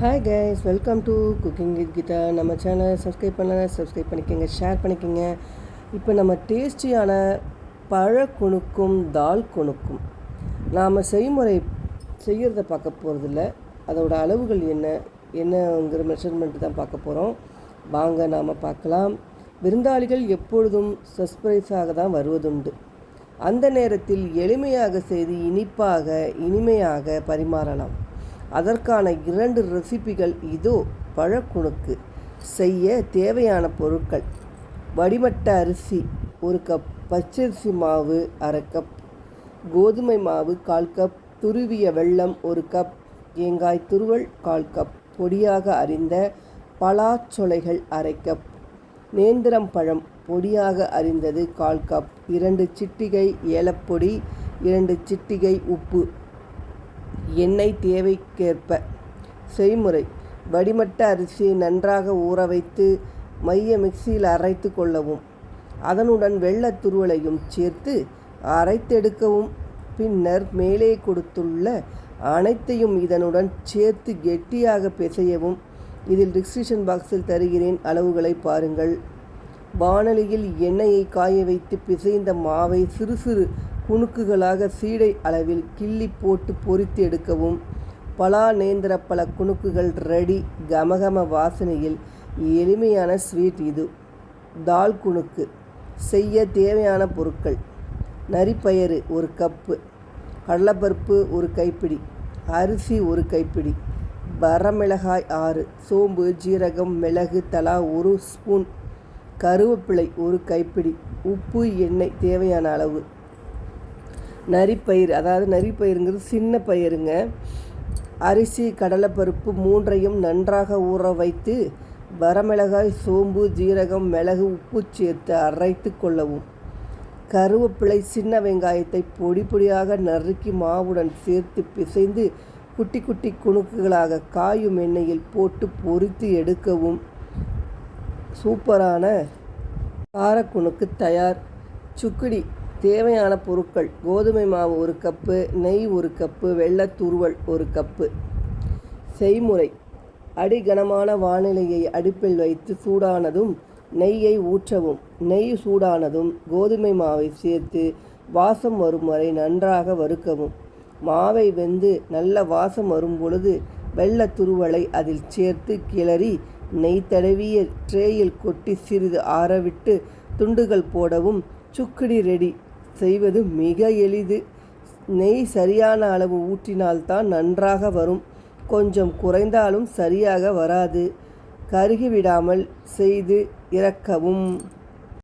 Hi guys welcome to cooking with Geetha நம்ம சேனலை subscribe பண்ணல சப்ஸ்கிரைப் பண்ணிக்கோங்க ஷேர் பண்ணிக்கோங்க. இப்போ நம்ம டேஸ்டியான பழ குணுக்கும் தால் குணுக்கும் நாம் செய்முறை செய்கிறத பார்க்க போகிறதில்ல அதோட அளவுகள் என்ன என்னங்கிற மெஷர்மெண்ட் தான் பார்க்க போகிறோம் வாங்க நாம் பார்க்கலாம். விருந்தாளிகள் எப்பொழுதும் சர்ப்ரைஸாக தான் வருவதுண்டு. அந்த நேரத்தில் எளிமையாக செய்து இனிப்பாக இனிமையாக பரிமாறலாம். அதற்கான இரண்டு ரெசிபிகள் இதோ பழக்குணுக்கு. செய்ய தேவையான பொருட்கள். வடிமட்ட அரிசி ஒரு கப் பச்சரிசி மாவு அரை கப் கோதுமை மாவு கால் கப் துருவிய வெல்லம் ஒரு கப் தேங்காய் துருவல் கால் கப் பொடியாக அறிந்த பலாச்சொலைகள் அரை கப் நேந்திரம் பழம் பொடியாக அறிந்தது கால் கப் இரண்டு சிட்டிகை ஏலப்பொடி இரண்டு சிட்டிகை உப்பு எண்ணெய் தேவைக்கேற்ப. செய்முறை. வடிமட்ட அரிசியை நன்றாக ஊற வைத்து மைய மிக்சியில் அரைத்து கொள்ளவும். அதனுடன் வெள்ளத் துருவலையும் சேர்த்து அரைத்தெடுக்கவும். பின்னர் மேலே கொடுத்துள்ள அனைத்தையும் இதனுடன் சேர்த்து கெட்டியாக பிசையவும். இதில் டிஸ்கிரிப்ஷன் பாக்ஸில் தருகிறேன். அளவுகளை பாருங்கள். வானொலியில் எண்ணெயை காய வைத்து பிசைந்த மாவை சிறு சிறு குணுக்குகளாக சீடை அளவில் கிள்ளி போட்டு பொரித்து எடுக்கவும் பலா நேந்திர பல குணுக்குகள் ரெடி கமகம வாசனையில் எளிமையான ஸ்வீட் இது. தால் குணுக்கு செய்ய தேவையான பொருட்கள். நரிப்பயறு ஒரு கப்பு கடலைப்பருப்பு ஒரு கைப்பிடி அரிசி ஒரு கைப்பிடி வரமிளகாய் ஆறு சோம்பு ஜீரகம் மிளகு தலா ஒரு ஸ்பூன் கருவேப்பிலை ஒரு கைப்பிடி உப்பு எண்ணெய் தேவையான அளவு. நரிப்பயிர் அதாவது நரிப்பயிருங்கிறது சின்ன பயிருங்க. அரிசி கடலைப்பருப்பு மூன்றையும் நன்றாக ஊற வைத்து வரமிளகாய் சோம்பு ஜீரகம் மிளகு உப்பு சேர்த்து அரைத்து கொள்ளவும். கருவேப்பிலை சின்ன வெங்காயத்தை பொடி பொடியாக நறுக்கி மாவுடன் சேர்த்து பிசைந்து குட்டி குட்டி குணுக்குகளாக காயும் எண்ணெயில் போட்டு பொரித்து எடுக்கவும். சூப்பரான காரக்குணுக்கு தயார். சுக்குடி தேவையான பொருட்கள் கோதுமை மாவு ஒரு கப்பு நெய் ஒரு கப்பு வெள்ளத்துருவல் ஒரு கப்பு. செய்முறை. அடிகனமான வானிலையை அடுப்பில் வைத்து சூடானதும் நெய்யை ஊற்றவும். நெய் சூடானதும் கோதுமை மாவை சேர்த்து வாசம் வரும் வரை நன்றாக வறுக்கவும். மாவை வெந்து நல்ல வாசம் வரும் பொழுது வெள்ளத்துருவலை அதில் சேர்த்து கிளறி நெய் தடவிய ட்ரேயில் கொட்டி சிறிது ஆறவிட்டு துண்டுகள் போடவும் சுக்குடி ரெடி செய்வது மிக எளிது. நெய் சரியான அளவு ஊற்றினால்தான் நன்றாக வரும். கொஞ்சம் குறைந்தாலும் சரியாக வராது. கருகிவிடாமல் செய்து இறக்கவும்.